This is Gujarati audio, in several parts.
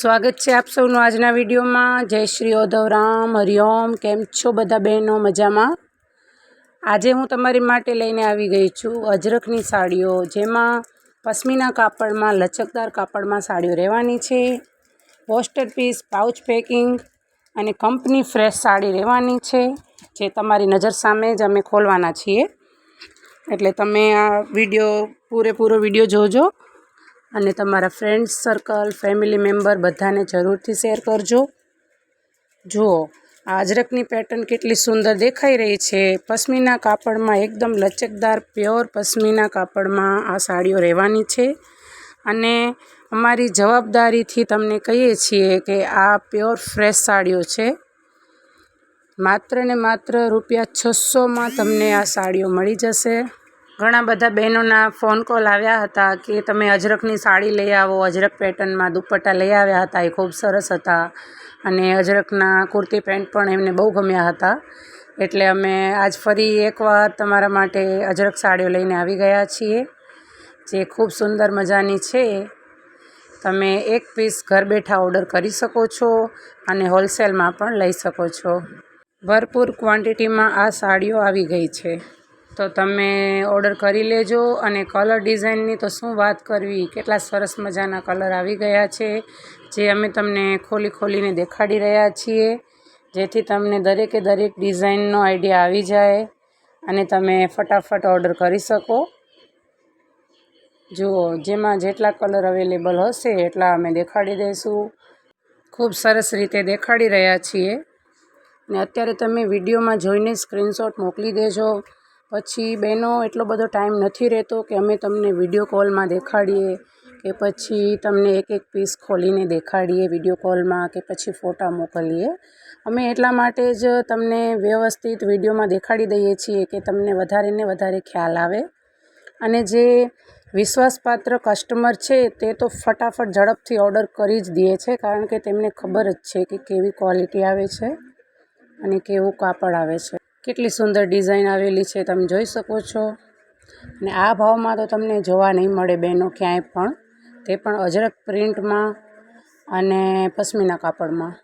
સ્વાગત છે આપ સૌનું આજના વિડીયોમાં. જય શ્રી ઓધવરામ હરિઓમ, કેમ છો બધા બહેનો? મજામાં? આજે હું તમારી માટે લઈને આવી ગઈ છું અજરખની સાડીઓ, જેમાં પશ્મીના કાપડમાં, લચકદાર કાપડમાં સાડીઓ રહેવાની છે. પોસ્ટર પીસ, પાઉચ પેકિંગ અને કંપની ફ્રેશ સાડી રહેવાની છે, જે તમારી નજર સામે જ અમે ખોલવાના છીએ. એટલે તમે આ વીડિયો પૂરેપૂરો વીડિયો જોજો. અને તમારા ફ્રેન્ડ્સ સર્કલ ફેમિલી મેમ્બર બધાને જરૂરથી શેર કરજો. જુઓ આ અજરકની પેટર્ન કેટલી સુંદર દેખાઈ રહી છે. પશ્મિના કાપડમાં એકદમ લચકદાર પ્યોર પશ્મિના કાપડમાં આ સાડીઓ રહેવાની છે. અને અમારી જવાબદારીથી તમને કહીએ છીએ કે આ પ્યોર ફ્રેશ સાડીઓ છે. માત્ર ને માત્ર રૂપિયા છસોમાં તમને આ સાડીઓ મળી જશે. ઘણા બધા બહેનોના ફોન કોલ આવ્યા હતા કે તમે અજરકની સાડી લઈ આવો, અજરક પેટર્નમાં દુપટ્ટા લઈ આવ્યા હતા, એ ખૂબ સરસ હતા. અને અજરકના કુર્તી પેન્ટ પણ એમને બહુ ગમ્યા હતા. એટલે અમે આજ ફરી એકવાર તમારા માટે અજરક સાડીઓ લઈને આવી ગયા છીએ, જે ખૂબ સુંદર મજાની છે. તમે એક પીસ ઘર બેઠા ઓર્ડર કરી શકો છો અને હોલસેલમાં પણ લઈ શકો છો. ભરપૂર ક્વોન્ટિટીમાં આ સાડીઓ આવી ગઈ છે. તો તમે ઓર્ડર કરી લેજો અને કલર ડિઝાઇનની તો શું વાત કરવી? કેટલા સરસ મજાના કલર આવી ગયા છે, જે અમે તમને ખોલી ખોલીને દેખાડી રહ્યા છીએ, જેથી તમને દરેકે દરેક ડિઝાઇનનો આઈડિયા આવી જાય અને તમે ફટાફટ ઓર્ડર કરી શકો. જુઓ, જેમાં જેટલા કલર અવેલેબલ હશે એટલા અમે દેખાડી દઈશું. ખૂબ સરસ રીતે દેખાડી રહ્યા છીએ. ને અત્યારે તમે વિડીયોમાં જોઈને સ્ક્રીનશોટ મોકલી દેજો. પછી બહેનો એટલો બધો ટાઈમ નથી રહેતો કે અમે તમને વીડિયો કોલમાં દેખાડીએ કે પછી તમને એક એક પીસ ખોલીને દેખાડીએ વીડિયો કોલમાં કે પછી ફોટા મોકલીએ. અમે એટલા માટે જ તમને વ્યવસ્થિત વિડીયોમાં દેખાડી દઈએ છીએ કે તમને વધારે ને વધારે ખ્યાલ આવે. અને જે વિશ્વાસપાત્ર કસ્ટમર છે તે તો ફટાફટ ઝડપથી ઓર્ડર કરી જ દે છે કારણ કે તેમને ખબર જ છે કે કેવી ક્વોલિટી આવે છે અને કેવું કાપડ આવે છે. કેટલી સુંદર ડિઝાઇન આવેલી છે તમે જોઈ શકો છો. અને આ ભાવમાં તો તમને જોવા નહીં મળે બહેનો ક્યાંય પણ. તે પણ અજરક પ્રિન્ટમાં અને પશ્મિના કાપડમાં.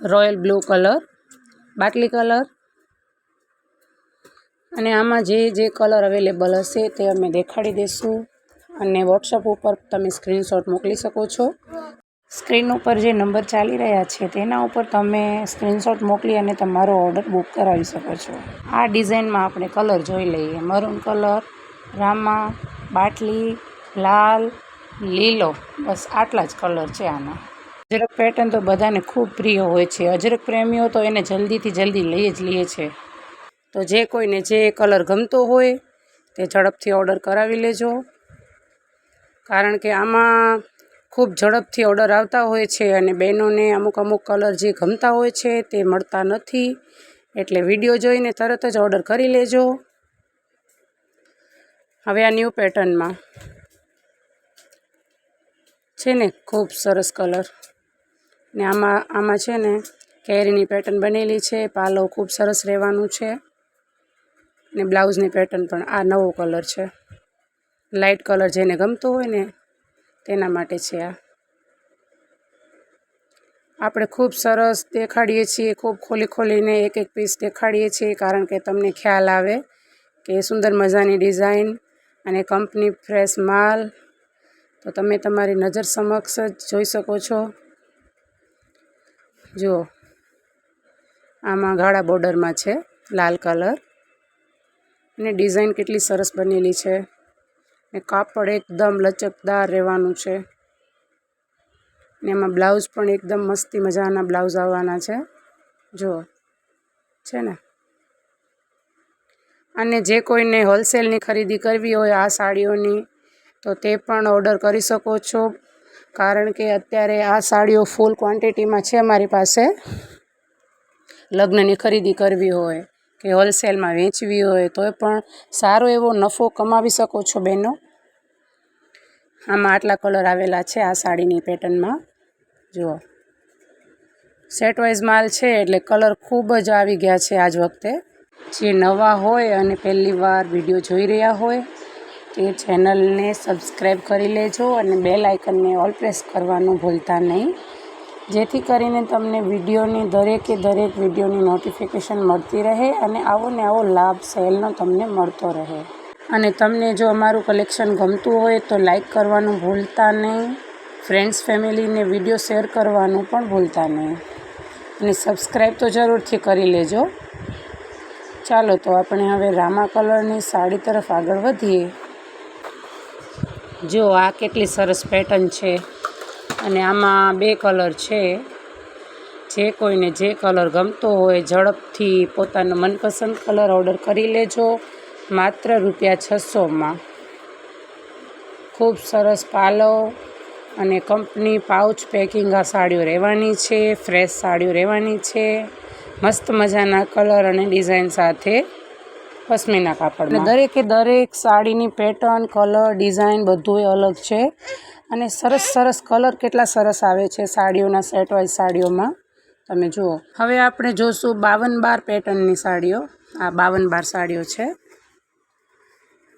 રોયલ બ્લુ કલર, બાટલી કલર. અને આમાં જે જે કલર અવેલેબલ હશે તે અમે દેખાડી દઈશું. અને વોટ્સઅપ ઉપર તમે સ્ક્રીનશોટ મોકલી શકો છો. સ્ક્રીન ઉપર જે નંબર ચાલી રહ્યા છે, તેના ઉપર તમે સ્ક્રીનશોટ મોકલી અને તમારો ઓર્ડર બુક કરાવી શકો છો. આ ડિઝાઇનમાં આપણે કલર જોઈ લઈએ. મરૂન કલર, રામા, બાટલી, લાલ, લીલો. બસ આટલા જ કલર છે આના. અજરક પેટર્ન તો બધાને ખૂબ પ્રિય હોય છે. અજરક પ્રેમીઓ તો એને જલ્દીથી જલ્દી લઈ જ લે છે. તો જે કોઈને જે કલર ગમતો હોય તે ઝડપથી ઓર્ડર કરાવી લેજો. કારણ કે આમાં ખૂબ ઝડપથી ઓર્ડર આવતા હોય છે અને બહેનોને અમુક અમુક કલર જે ગમતા હોય છે તે મળતા નથી. એટલે વીડિયો જોઈને તરત જ ઓર્ડર કરી લેજો. હવે આ ન્યૂ પેટર્નમાં છે ને ખૂબ સરસ કલર. ને આમાં આમાં છે ને કેરીની પેટર્ન બનેલી છે, પાલવ ખૂબ સરસ રહેવાનું છે. ને બ્લાઉઝની પેટર્ન પણ આ નવો કલર છે. લાઇટ કલર જેને ગમતો હોય ને તેના માટે છે આ. આપણે ખૂબ સરસ દેખાડીએ છીએ, ખૂબ ખોલી ખોલીને એક એક પીસ દેખાડીએ છીએ, કારણ કે તમને ખ્યાલ આવે કે સુંદર મજાની ડિઝાઇન અને કંપની ફ્રેશ માલ. તો તમે તમારી નજર સમક્ષ જ જોઈ શકો છો. જુઓ. આમાં ગાળા બોર્ડરમાં છે, લાલ કલર અને ડિઝાઇન કેટલી સરસ બનેલી છે. ને કાપડ એકદમ લચકદાર રહેવાનું છે. ને એમાં બ્લાઉઝ પણ એકદમ મસ્તી મજાના બ્લાઉઝ આવવાના છે. જુઓ છે ને? અને જે કોઈને હોલસેલની ખરીદી કરવી હોય આ સાડીઓની, તો તે પણ ઓર્ડર કરી શકો છો. કારણ કે અત્યારે આ સાડીઓ ફૂલ ક્વોન્ટિટીમાં છે અમારી પાસે. લગ્નની ખરીદી કરવી હોય. કે હોલસેલમાં વેચવી હોય તોય પણ સારો એવો નફો કમાવી શકો છો બહેનો? આમાં આટલા કલર આવેલા છે આ સાડીની પેટર્નમાં જુઓ. સેટ વાઇઝ માલ છે એટલે કલર ખૂબ જ આવી ગયા છે આજ વખતે. જે નવા હોય અને પહેલી વાર વીડિયો જોઈ રહ્યા હોય તે ચેનલને સબસ્ક્રાઈબ કરી લેજો અને બેલ આઇકનને ઓલ પ્રેસ કરવાનું ભૂલતા નહીં. જેથી કરીને તમને વિડીયોની દરેકે દરેક વિડીયોની નોટિફિકેશન મળતી રહે અને આવો ને આવો લાભ સેલનો તમને મળતો રહે. અને તમને જો અમારું કલેક્શન ગમતું હોય તો લાઈક કરવાનું ભૂલતા નહીં ફ્રેન્ડ્સ ફેમિલીને વીડિયો શેર કરવાનું પણ ભૂલતા નહીં. અને સબસ્ક્રાઈબ તો જરૂરથી કરી લેજો. ચાલો તો આપણે હવે રામા કલરની સાડી તરફ આગળ વધીએ. જો આ કેટલી સરસ પેટર્ન છે. અને આમાં બે કલર છે. જે કોઈને જે કલર ગમતો હોય ઝડપથી પોતાનો મનપસંદ કલર ઓર્ડર કરી લેજો. માત્ર રૂપિયા છસોમાં ખૂબ સરસ પાલવ અને કંપની પાઉચ પેકિંગ આ સાડીઓ રહેવાની છે, ફ્રેશ સાડીઓ રહેવાની છે. મસ્ત મજાના કલર અને ડિઝાઇન સાથે પશ્મિના કાપડ દરેકે દરેક સાડીની પેટર્ન, કલર, ડિઝાઇન બધું અલગ છે. અને સરસ સરસ કલર કેટલા સરસ આવે છે સાડીઓના સેટ સાડીઓમાં. તમે જુઓ. હવે આપણે જોશું બાવન બાર પેટર્નની સાડીઓ. આ બાવન બાર સાડીઓ છે.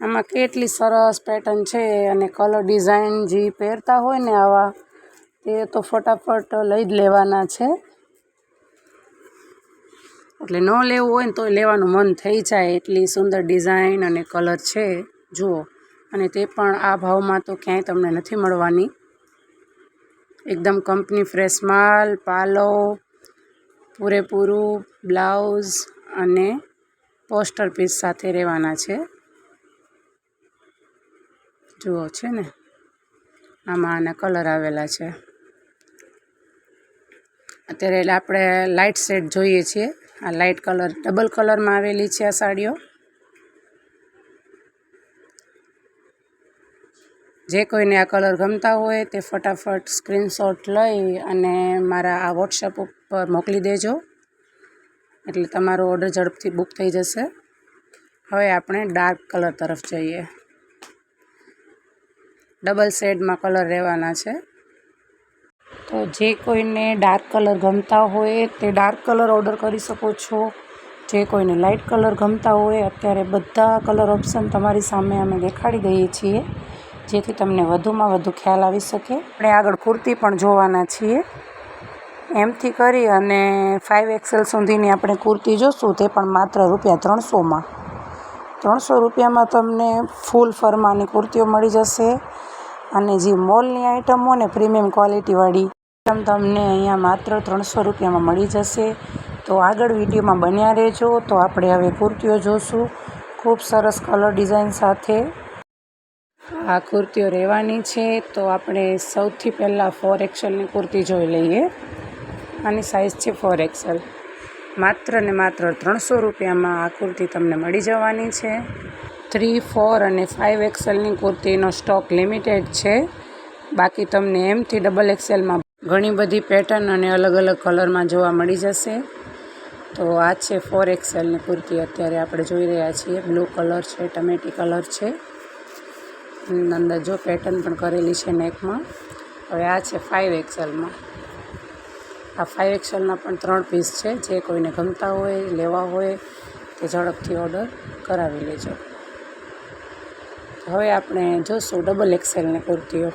આમાં કેટલી સરસ પેટર્ન છે અને કલર ડિઝાઇન જે પહેરતા હોય ને આવા, તે તો ફટાફટ લઈ જ લેવાના છે. એટલે ન લેવું હોય ને તો લેવાનું મન થઈ જાય. એટલી સુંદર ડિઝાઇન અને કલર છે. જુઓ. અને તે પણ આ ભાવમાં તો ક્યાંય તમને નથી મળવાની. એકદમ કંપની ફ્રેશ માલ, પાલો, પૂરેપૂરું, બ્લાઉઝ અને પોસ્ટર પીસ સાથે રહેવાના છે. જુઓ છે ને, આમાં આના કલર આવેલા છે. અત્યારે આપણે લાઇટ શેડ જોઈએ છીએ. આ લાઇટ કલર ડબલ કલરમાં આવેલી છે આ સાડીઓ. જે કોઈને આ કલર ગમતા હોય તે ફટાફટ સ્ક્રીનશોટ લઈ અને મારા આ વોટ્સઅપ ઉપર મોકલી દેજો. એટલે તમારો ઓર્ડર ઝડપથી બુક થઈ જશે. હવે આપણે ડાર્ક કલર તરફ જઈએ. ડબલ શેડમાં કલર રહેવાના છે. તો જે કોઈને ડાર્ક કલર ગમતા હોય તે ડાર્ક કલર ઓર્ડર કરી શકો છો. જે કોઈને લાઇટ કલર ગમતા હોય, અત્યારે બધા કલર ઓપ્શન તમારી સામે અમે દેખાડી દઈએ છીએ. જેથી તમને વધુમાં વધુ ખ્યાલ આવી શકે. આપણે આગળ કુર્તી પણ જોવાના છીએ. એમથી કરી અને ફાઇવ એક્સેલ સુધીની આપણે કુર્તી જોશું, તે પણ માત્ર રૂપિયા ત્રણસોમાં. ત્રણસો રૂપિયામાં તમને ફૂલ ફરમાની કુર્તીઓ મળી જશે અને જે મોલની આઇટમો ને પ્રીમિયમ ક્વોલિટીવાળી આઇટમ તમને અહીંયા માત્ર ત્રણસો રૂપિયામાં મળી જશે. તો આગળ વિડીયોમાં બન્યા રહેજો. તો આપણે હવે કુર્તીઓ જોશું. ખૂબ સરસ કલર ડિઝાઇન સાથે. આ કુર્તીઓ રહેવાની છે, તો આપણે સૌથી પહેલાં ફોર એક્સલની કુર્તી જોઈ લઈએ. આની સાઇઝ છે ફોર એક્સેલ માત્ર ને માત્ર ત્રણસો રૂપિયામાં આ કુર્તી તમને મળી જવાની છે. થ્રી ફોર અને ફાઇવ એક્સેલની કુર્તીનો સ્ટોક લિમિટેડ છે. બાકી તમને એમથી ડબલ એક્સેલમાં ઘણી બધી પેટર્ન અને અલગ અલગ કલરમાં જોવા મળી જશે. તો આ છે ફોર એક્સેલની કુર્તી. અત્યારે આપણે જોઈ રહ્યા છીએ. બ્લુ કલર છે, ટમેટી કલર છે. અંદર જો પેટર્ન પણ કરેલી છે નેકમાં હવે આ છે ફાઇવ એક્સેલમાં આ ફાઇવ એક્સેલના પણ ત્રણ પીસ છે. જે કોઈને ગમતા હોય, લેવા હોય, તે ઝડપથી ઓર્ડર કરાવી લેજો. હવે આપણે જોશું ડબલ એક્સેલની કુર્તીઓ.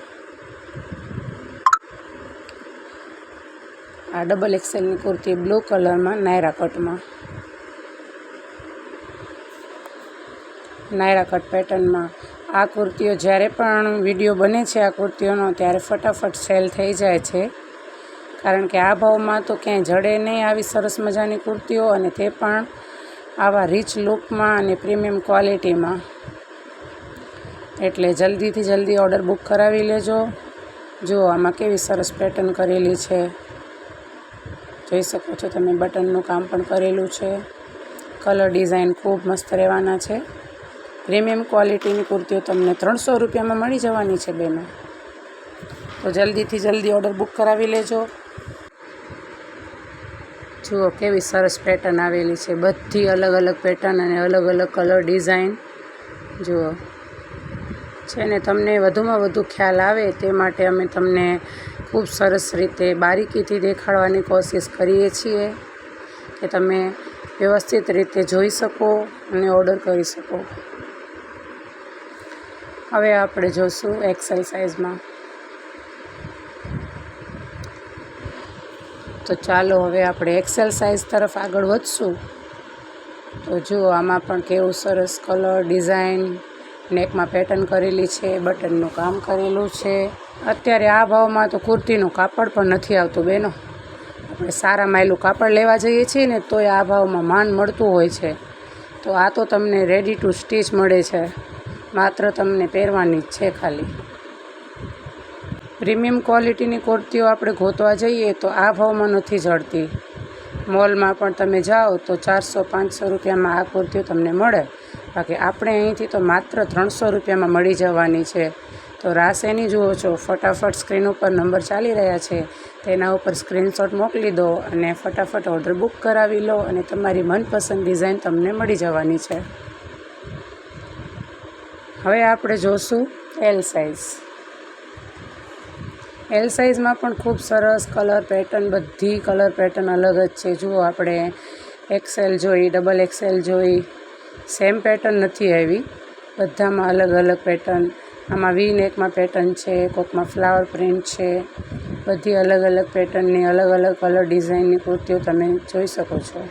આ ડબલ એક્સેલની કુર્તી બ્લુ કલરમાં નાયરા કટમાં. નાયરા કટ પેટર્નમાં આ કુર્તીઓ જ્યારે પણ વીડિયો બને છે આ કુર્તીઓનો, ત્યારે ફટાફટ સેલ થઈ જાય છે. કારણ કે આ ભાવમાં તો ક્યાંય જડે નહીં આવી સરસ મજાની કુર્તીઓ અને તે પણ આવા રીચ લુકમાં અને પ્રીમિયમ ક્વોલિટીમાં એટલે જલ્દીથી જલ્દી ઓર્ડર બુક કરાવી લેજો. જુઓ આમાં કેવી સરસ પેટર્ન કરેલી છે. જોઈ શકો છો તમે બટનનું કામ પણ કરેલું છે. કલર ડિઝાઇન ખૂબ મસ્ત રહેવાના છે. પ્રીમિયમ ક્વોલિટીની કુર્તીઓ તમને ત્રણસો રૂપિયામાં મળી જવાની છે બેનો. તો જલ્દીથી જલ્દી ઓર્ડર બુક કરાવી લેજો. જુઓ કેવી સરસ પેટર્ન આવેલી છે. બધી અલગ અલગ પેટર્ન અને અલગ અલગ કલર ડિઝાઇન જુઓ. છે ને તમને વધુમાં વધુ ખ્યાલ આવે તે માટે અમે તમને ખૂબ સરસ રીતે બારીકીથી દેખાડવાની કોશિશ કરીએ છીએ કે તમે વ્યવસ્થિત રીતે જોઈ શકો અને ઓર્ડર કરી શકો. હવે આપણે જોશું એક્સેલ સાઇઝમાં તો ચાલો હવે આપણે એક્સેલ સાઇઝ તરફ આગળ વધશું. તો જુઓ આમાં પણ કેવું સરસ કલર ડિઝાઇન નેકમાં પેટર્ન કરેલી છે બટનનું કામ કરેલું છે. અત્યારે આ ભાવમાં તો કુર્તીનું કાપડ પણ નથી આવતું બેનો. આપણે સારા માયલું કાપડ લેવા જઈએ છીએ ને તોય આ ભાવમાં માન મળતું હોય છે. તો આ તો તમને રેડી ટુ સ્ટીચ મળે છે. માત્ર તમને પહેરવાની જ છે ખાલી. પ્રીમિયમ ક્વોલિટીની કુર્તીઓ આપણે ગોતવા જઈએ તો આ ભાવમાં નથી જડતી. મોલમાં પણ તમે જાઓ તો ચારસો, પાંચસો રૂપિયામાં આ કુર્તીઓ તમને મળે. બાકી આપણે અહીંથી તો માત્ર ત્રણસો રૂપિયામાં મળી જવાની છે. તો રાસ એની જુઓ છો, ફટાફટ સ્ક્રીન ઉપર નંબર ચાલી રહ્યા છે. તેના ઉપર સ્ક્રીનશોટ મોકલી દો અને ફટાફટ ઓર્ડર બુક કરાવી લો અને તમારી મનપસંદ ડિઝાઇન તમને મળી જવાની છે. હવે આપણે જોશું એલ સાઇઝ એલ સાઇઝમાં પણ ખૂબ સરસ કલર પેટર્ન બધી કલર પેટર્ન અલગ જ છે. જુઓ આપણે એક્સેલ જોઈ ડબલ એક્સેલ જોઈ. સેમ પેટર્ન નથી આવી. બધામાં અલગ અલગ પેટર્ન આમાં વી નેકમાં પેટર્ન છે, કોકમાં ફ્લાવર પ્રિન્ટ છે. બધી અલગ અલગ પેટર્નની અલગ અલગ કલર ડિઝાઇનની કુર્તીઓ તમે જોઈ શકો છો.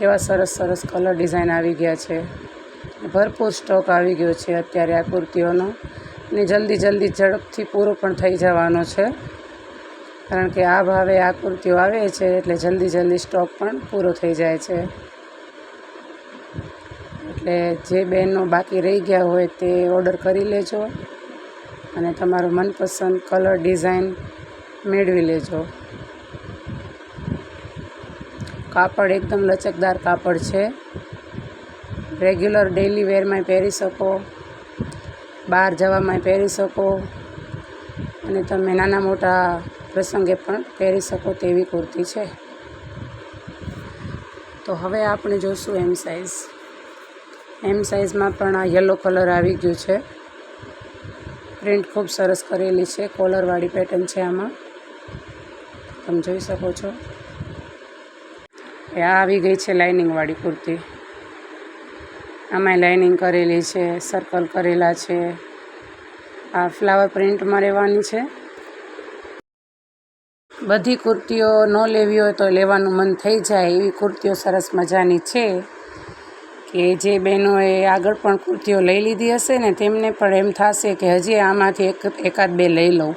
કેવા સરસ સરસ કલર ડિઝાઇન આવી ગયા છે. ભરપૂર સ્ટોક આવી ગયો છે અત્યારે આ કુર્તીઓનો. ને જલ્દી જલ્દી ઝડપથી પૂરો પણ થઈ જવાનો છે. કારણ કે આ ભાવે આ કુર્તીઓ આવે છે એટલે જલ્દી જલ્દી સ્ટોક પણ પૂરો થઈ જાય છે. એટલે જે બહેનો બાકી રહી ગયા હોય તે ઓર્ડર કરી લેજો. અને તમારો મનપસંદ કલર ડિઝાઇન મેળવી લેજો. કાપડ એકદમ લચકદાર કાપડ છે. રેગ્યુલર ડેઇલી વેરમાંય પહેરી શકો. બહાર જવામાં પહેરી શકો. અને તમે નાના મોટા પ્રસંગે પણ પહેરી શકો તેવી કુર્તી છે. તો હવે આપણે જોશું એમ સાઇઝ એમ સાઇઝમાં પણ આ યલો કલર આવી ગયું છે. પ્રિન્ટ ખૂબ સરસ કરેલી છે. કોલરવાળી પેટર્ન છે આમાં. તમે જોઈ શકો છો. એ આ આવી ગઈ છે લાઇનિંગવાળી કુર્તી. આમાંય લાઇનિંગ કરેલી છે, સર્કલ કરેલા છે. આ ફ્લાવર પ્રિન્ટમાં રહેવાની છે. બધી કુર્તીઓ ન લેવી હોય તો લેવાનું મન થઈ જાય. એવી કુર્તીઓ સરસ મજાની છે કે જે બહેનોએ આગળ પણ કુર્તીઓ લઈ લીધી હશે ને તેમને પણ એમ થશે કે હજી આમાંથી એક, એકાદ બે લઈ લઉં.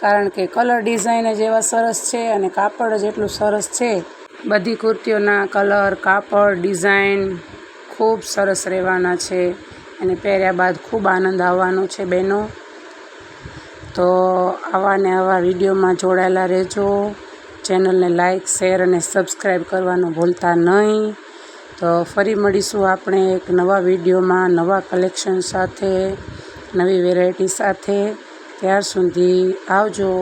કારણ કે કલર ડિઝાઇન જ એવા સરસ છે અને કાપડ જ એટલું સરસ છે બધી કુર્તીઓના કલર, કાપડ, ડિઝાઇન ખૂબ સરસ રહેવાના છે અને પહેર્યા બાદ ખૂબ આનંદ આવવાનો છે બહેનો તો આવા ને આવા વિડીયોમાં જોડાયેલા રહેજો. ચેનલને લાઇક શેર અને સબસ્ક્રાઈબ કરવાનું ભૂલતા નહીં. તો ફરી મળીશું આપણે એક નવા વિડીયોમાં, નવા કલેક્શન સાથે, નવી વેરાયટી સાથે. ત્યાર સુધી આવજો.